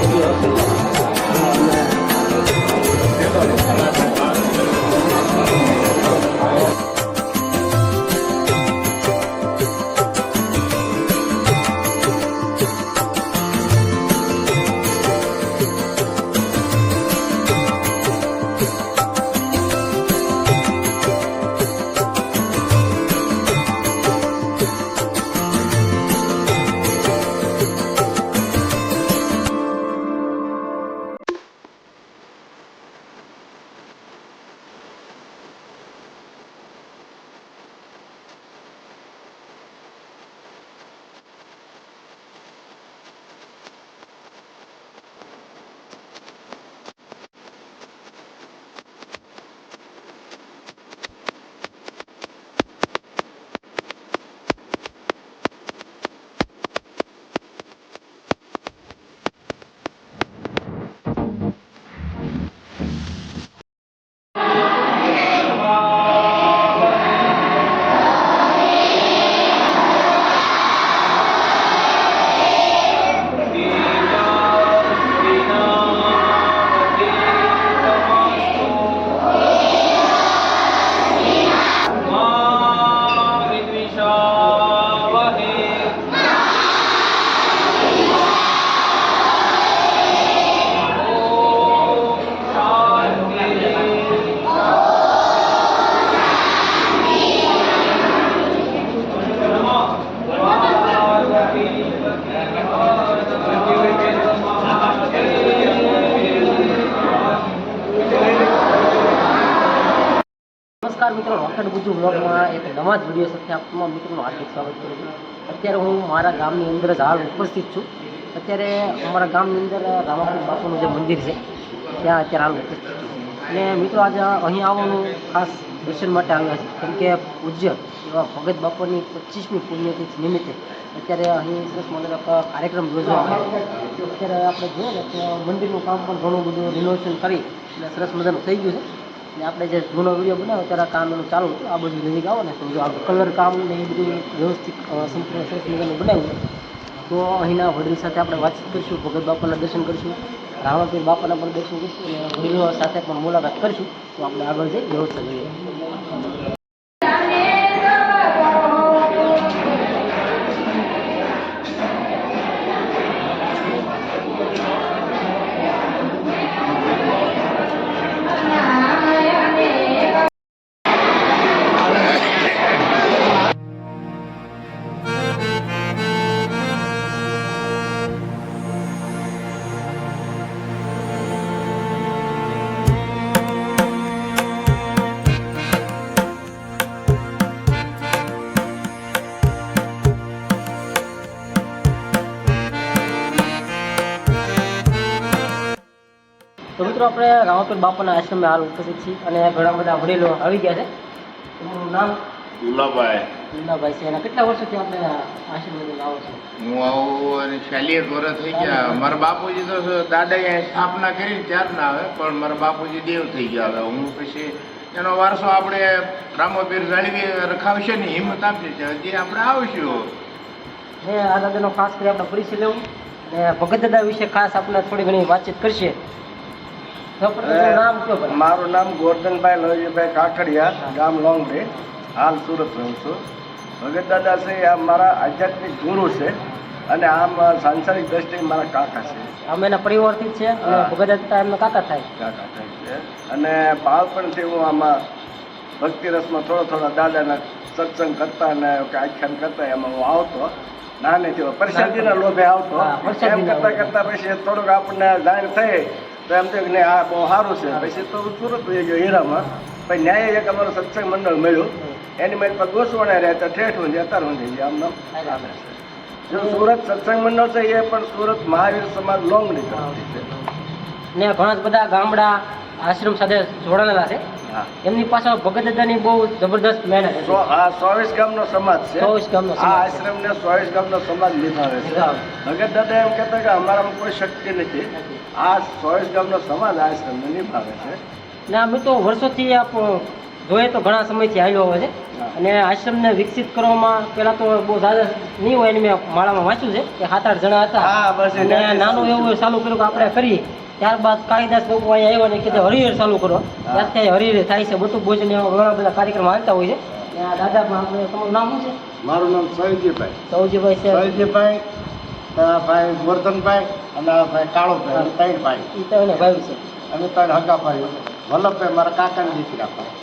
Thank you. Gujju બ્લોગમાં એક નવા જ વીડિયો સાથે આપવામાં મિત્રોનું હાર્દિક સ્વાગત કરું છું. અત્યારે હું મારા ગામની અંદર જ હાલ ઉપસ્થિત છું. અત્યારે અમારા ગામની અંદર રામાપુર બાપુનું જે મંદિર છે, ત્યાં અત્યારે હાલ ઉપસ્થિત છું. અને મિત્રો આજે અહીં આવવાનું ખાસ દર્શન માટે આવ્યા છે. કેમ કે પૂજ્ય એવા ભગત બાપુની પચીસમી પુણ્યતિથિ નિમિત્તે અત્યારે અહીં સરસ મજાનો કાર્યક્રમ યોજવામાં આવ્યો. અત્યારે આપણે જોઈએ ને કે મંદિરનું કામ પણ ઘણું બધું રિનોવેશન કરી અને સરસ મજાનું થઈ ગયું છે. આપણે જે જૂનો વીડિયો બનાવ્યો ત્યારે કામ એનું ચાલુ હતું. આ બધું નજીક આવો ને. તો જો આ કલર કામ ને એ બધું વ્યવસ્થિત સંપૂર્ણ સરસ મજાનું બનાવ્યું. તો અહીંના વડીલ સાથે આપણે વાતચીત કરીશું, ભગત બાપાના દર્શન કરીશું, રાવણપીર બાપાના પણ દર્શન કરીશું અને વડીલો સાથે પણ મુલાકાત કરીશું. તો આપણે આગળ જઈ વ્યવસ્થા જોઈએ. તો મિત્રો આપણે રામાપીર બાપાના આશ્રમે હાલ ઉપસ્થિત છીએ અને ઘણા બધા વડીલો આવી ગયા છે. એમનું નામ? દુલાભાઈ મુન્નાભાઈ છે. અને કેટલા વર્ષોથી આપણે આશ્રમે આવો છો? હું આવું અને એક વર્ષ થઈ ગયા. મારા બાપુજી તો દાદાએ સ્થાપના કરી ત્યાર ના આવે પણ મારા બાપુજી દેવ થઈ ગયા હવે હું પછી એનો વારસો આપણે રામોપીર જાળવી રખાવશે ને હિંમત આપશે હજી આપણે આવશું. હે આ દાદાનો ખાસ કરી આપણે પરિચય લેવું. અને ભગત દાદા વિશે ખાસ આપણે થોડી ઘણી વાતચીત કરશે સૌપ્રથમ તમારું નામ કયો ભાઈ મારું નામ ગોરધનભાઈ લોહીભાઈ કાકડિયા ગામ લોંગડે. હાલ સુરત રહું છું. ભગત દાદા છે આ મારા આધ્યાત્મિક ગુરુ છે અને આમ સાંસારિક દ્રષ્ટિએ મારા કાકા છે. અમે એના પરિવારથી છે. ભગત દાદા એમના કાકા થાય. કાકા થાય છે. અને બાળપણથી હું આમાં ભક્તિ રસમાં થોડો થોડા દાદાના સત્સંગ કરતા અને આખ્યાન કરતા એમાં હું આવતો. નાનેથી પ્રસાદીના લોભે આવતો. એમ કરતા કરતા પછી થોડુંક આપણને જાણ થઈ તો એમ થયું કે નહીં આ બહુ સારું છે. પછી તો સુરત વહી ગયો હીરામાં પછી ન્યાય એક અમારું સત્સંગ મંડળ મળ્યું. એની મેં પર રહ્યા રહેતા ઠેઠ ઊંધી અત્યારે ઊંધી છે આમ નામ જો સુરત સત્સંગ મંડળ છે એ પણ સુરત મહાવીર સમાજ લોંગ તરફથી છે. ને ઘણા બધા ગામડા આશ્રમ સાથે જોડાયેલા છે. એમની પાછળ ભગત દાદાની બહુ જબરદસ્ત મહેનત છે આ ચોવીસ ગામનો સમાજ છે. ચોવીસ ગામનો આ. આશ્રમને ચોવીસ ગામનો સમાજ નિભાવે છે. ભગત દાદા એમ કહેતા કે અમારામાં કોઈ શક્તિ નથી. આ ચોવીસ ગામનો સમાજ આ આશ્રમને નિભાવે છે. ને આ તો વર્ષોથી આપ જોઈએ તો ઘણા સમયથી આવ્યો હોય છે. અને આશ્રમને વિકસિત કરવામાં પહેલા તો બહુ દાદા નહીં હોય એને મેં માળામાં વાંચ્યું છે કે સાત આઠ જણા હતા. અને નાનું એવું ચાલુ કર્યું કે આપણે કરીએ ત્યારબાદ કાળીદાસ લોકો અહીંયા આવ્યા ને કીધું હરિહર ચાલુ કરો. ત્યારથી હરિહર થાય છે બધું ભોજન એવા ઘણા બધા કાર્યક્રમ આવતા હોય છે. અને આ દાદા પણ આપણે તમારું નામ શું છે? મારું નામ સૌજીભાઈ. સૌજીભાઈ છે. સહીજીભાઈ ભાઈ ગોરધનભાઈ અને કાળો ભાઈ અને ત્રણ ભાઈ. એ ત્રણ ભાઈ છે. અને ત્રણ હગા ભાઈઓ વલ્લભભાઈ મારા કાકાની દીકરા ભાઈ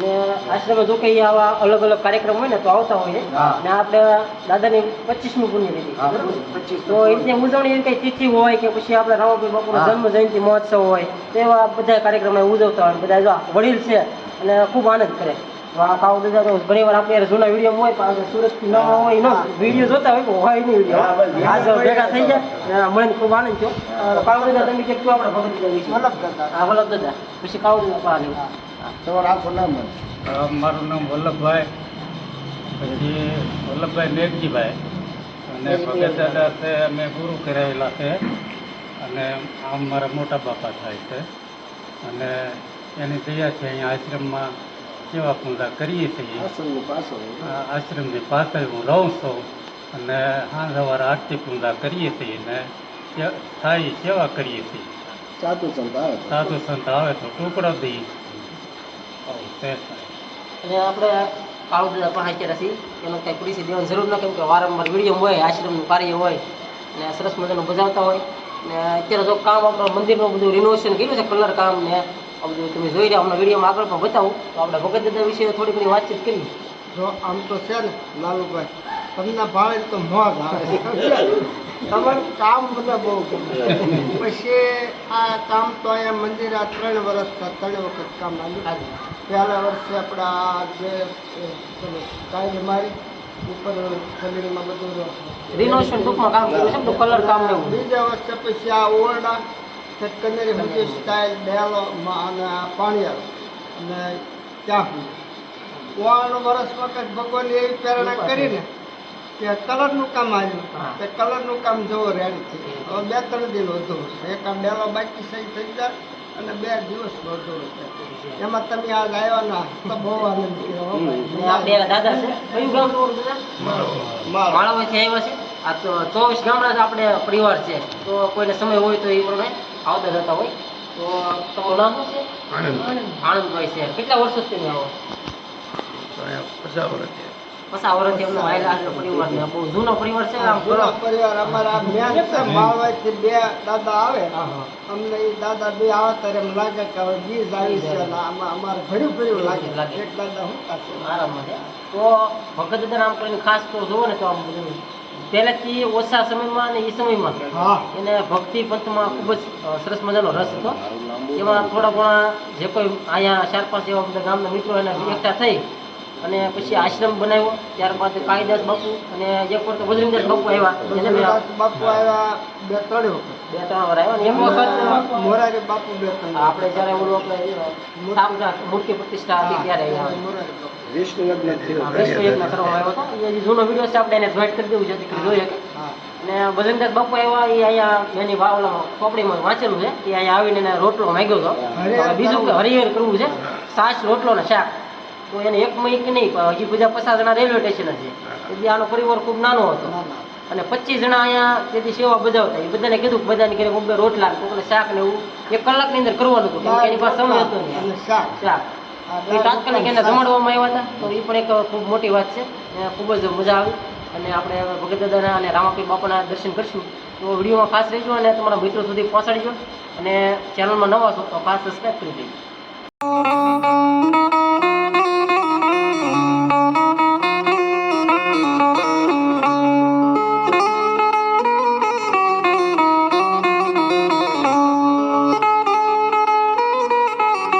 ને આશ્રમે જો કઈ આવા અલગ અલગ કાર્યક્રમ હોય ને તો આવતા હોય ને આપણે દાદાની પચીસમી પુણ્યતિથિ હા, પચીસ તો એ રીતે ઉજવણી એવી કઈ તિથિ હોય કે પછી આપણે રામાપીર બાપુનો જન્મ જયંતિ મહોત્સવ હોય તેવા બધા કાર્યક્રમ ઉજવતા હોય બધા વડીલ છે અને ખૂબ આનંદ કરે. તો આ કાવ દાદા તો ઘણી વાર આપણે જૂના વીડિયો હોય સુરતથી ન હોય ન વીડિયો જોતા હોય હોય નહીં વીડિયો. આજ ભેગા થઈ જાય મળીને ખૂબ આનંદ થયો. અ, કાવ તમે કે કયો આપણે ભગત વલ્લભ દાદા. હા વલ્લભ દાદા. પછી તમારું આખું નામ મારું નામ વલ્લભભાઈ પછી વલ્લભભાઈ મેઘજીભાઈ. અને ભગત દાદા છે અમે ગુરુ કરાવેલા છે. અને આમ મારા મોટા બાપા થાય છે. અને એની દયા છે અહીંયા આશ્રમમાં સેવા પૂજા કરીએ છીએ આશ્રમની પાછળ. આ આશ્રમની પાછળ હું રહું છું અને સાંજ સવારે આરતી પૂજા કરીએ છીએ ને સ્થાયી સેવા કરીએ છીએ સાધુ સંત આવે સાધુ સંત આવે તો ટુકડો દઈ અને આપણે દાદા પણ અત્યારે છીએ એનો કંઈ પૂરી દેવાની જરૂર ન કેમ કે વારંવાર વીડિયો હોય આશ્રમનું કાર્ય હોય અને સરસ મજાનું બજાવતા હોય ને અત્યારે જો કામ આપણે મંદિરનું બધું રિનોવેશન કર્યું છે કલર કામ ને આ બધું તમે જોઈ રહ્યા હમણાં વિડીયોમાં આગળ પણ બતાવું તો આપણે ભગત દાદા વિશે થોડી ઘણી વાતચીત કરી. જો આમ તો છે ને લાલુભાઈ તમને ભાવે તો મોજ આવે. તમારું કામ બધા બહુ ગમે. પછી આ કામ તો અહીંયા મંદિર આ ત્રણ વર્ષ ત્રણ વખત કામ આવ્યું પહેલા વર્ષે આપણા જે કાંઈ મારી ઉપર સગડીમાં બધું રિનોવેશન ટૂંકમાં કામ કર્યું છે કલર કામ બીજા વર્ષે પછી આ ઓરડા કે કનેરી બધી સ્ટાઇલ ડેલો અને આ પાણીયાળો અને ત્યાં સુધી. ઓવાનું વર્ષ વખત ભગવાનની એવી પ્રેરણા કરીને કે કલરનું કામ આવ્યું તે કલરનું કામ જોવો રેડી છે. હવે બે ત્રણ દિન વધુ એક આ ડેલો બાકી સહી થઈ જાય. અને બે દિવસ વધુ છે એમાં તમે આજ આવ્યા ના તો બહુ આનંદ થયો આપણે દાદા છે. કયું ગામ તમારું દાદા? મારો. માળામાંથી આવ્યા છે? આ તો ચોવીસ ગામડા આપણે પરિવાર છે. તો કોઈને સમય હોય તો એ પ્રમાણે આવતા જતા હોય. તો તમારું નામ શું છે? આનંદભાઈ છે. કેટલા વર્ષો તમે આવો? પચાસ વર્ષથી એમનો આયેલા છે પરિવાર ને બહુ જૂનો પરિવાર છે આમ પૂરા પરિવાર. અમારા મેન છે. માળવાથી બે દાદા આવે. અમને એ દાદા બે આવે ત્યારે એમ લાગે કે હવે બીજ આવી છે. આમાં અમારે ઘણું ભર્યું લાગે. લાગે. એક દાદા હું કાશે આરામમાં છે. તો ભગત દાદા આમ કરીને ખાસ તો જુઓ ને તો આમ બધું પહેલેથી ઓછા સમયમાં અને એ સમયમાં એને ભક્તિ પંથમાં ખૂબ જ સરસ મજાનો રસ હતો. એમાં થોડા ઘણા જે કોઈ અહીંયા ચાર પાંચ એવા બધા ગામના મિત્રો એને એકઠા થઈ અને પછી આશ્રમ બનાવ્યો. ત્યારબાદ કાળીદાસ બાપુ અને એક વાર તો બજરંગદાસ બાપુ આવ્યા. એને બાપુ આવ્યા બે ત્રણ વખત. બે ત્રણ વાર આવ્યા એક વખત મોરારી બાપુ બે ત્રણ આપણે જ્યારે ઓલું આપણે મૂર્તિ પ્રતિષ્ઠા હતી ત્યારે આવ્યા વિષ્ણુ યજ્ઞ થયો. વિશ્વ યજ્ઞ કરવામાં આવ્યો હતો. એ જૂનો વીડિયો છે આપણે એને જોઈટ કરી દેવું છે દીકરી જોઈ શકે હા. અને બજરંગદાસ બાપુ આવ્યા એ અહીંયા એની વાવલામાં ચોપડીમાં વાંચેલું છે એ અહીંયા આવીને એને રોટલો માંગ્યો હતો. બીજું કે હરિહર કરવું છે સાસ રોટલો ને શાક. તો એને એક મહિક નહીં પણ હજી બધા પચાસ જણા રેલવે સ્ટેશન છે. તેથી આનો પરિવાર ખૂબ નાનો હતો. અને પચીસ જણા અહીંયા તેથી સેવા બજાવતા. એ બધાને કીધું કે બધાને ઘરે બે રોટલા કોકને શાક ને એવું એક કલાકની અંદર કરવાનું હતું. કેમ કે એની પાસે સમય હતો નહીં. શાક. તાત્કાલિક એને જમાડવામાં આવ્યા હતા. તો એ પણ એક ખૂબ મોટી વાત છે. ખૂબ જ મજા આવી. અને આપણે હવે ભગત દાદાના અને રામાપીર બાપાના દર્શન કરીશું. તો વિડીયોમાં ખાસ રહેજો અને તમારા મિત્રો સુધી પહોંચાડજો. અને ચેનલમાં નવા છો તો ખાસ સબસ્ક્રાઈબ કરી દેજો.